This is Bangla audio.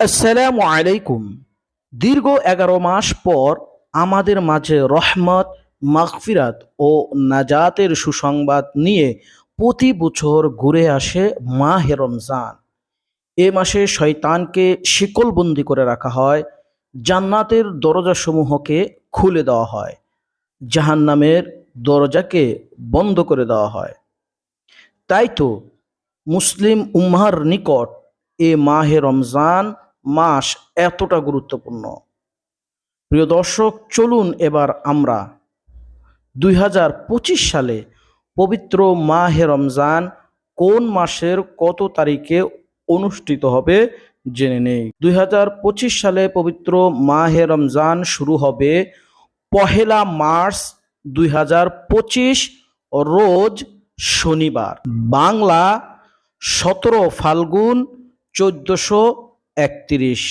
আসসালামু আলাইকুম। দীর্ঘ এগারো মাস পর আমাদের মাঝে রহমত, মাগফিরাত ও নাজাতের সুসংবাদ নিয়ে প্রতি বছর ঘুরে আসে মাহে রমজান। এ মাসে শয়তানকে শিকলবন্দি করে রাখা হয়, জান্নাতের দরজাসমূহকে খুলে দেওয়া হয়, জাহান্নামের দরজাকে বন্ধ করে দেওয়া হয়। তাই তো মুসলিম উম্মার নিকট এ মাহে রমজান মাস এতটা গুরুত্বপূর্ণ। প্রিয় দর্শক, চলুন এবার আমরা দুই হাজার পঁচিশ সালে পবিত্র মাহে রমজান কোন মাসের কত তারিখে অনুষ্ঠিত হবে জেনে নেই। দুই হাজার পঁচিশ সালে পবিত্র মাহে রমজান শুরু হবে পহেলা মার্চ দুই হাজার পঁচিশ, রোজ শনিবার। বাংলা সতেরো ফাল্গুন চোদ্দশো একত্রিশ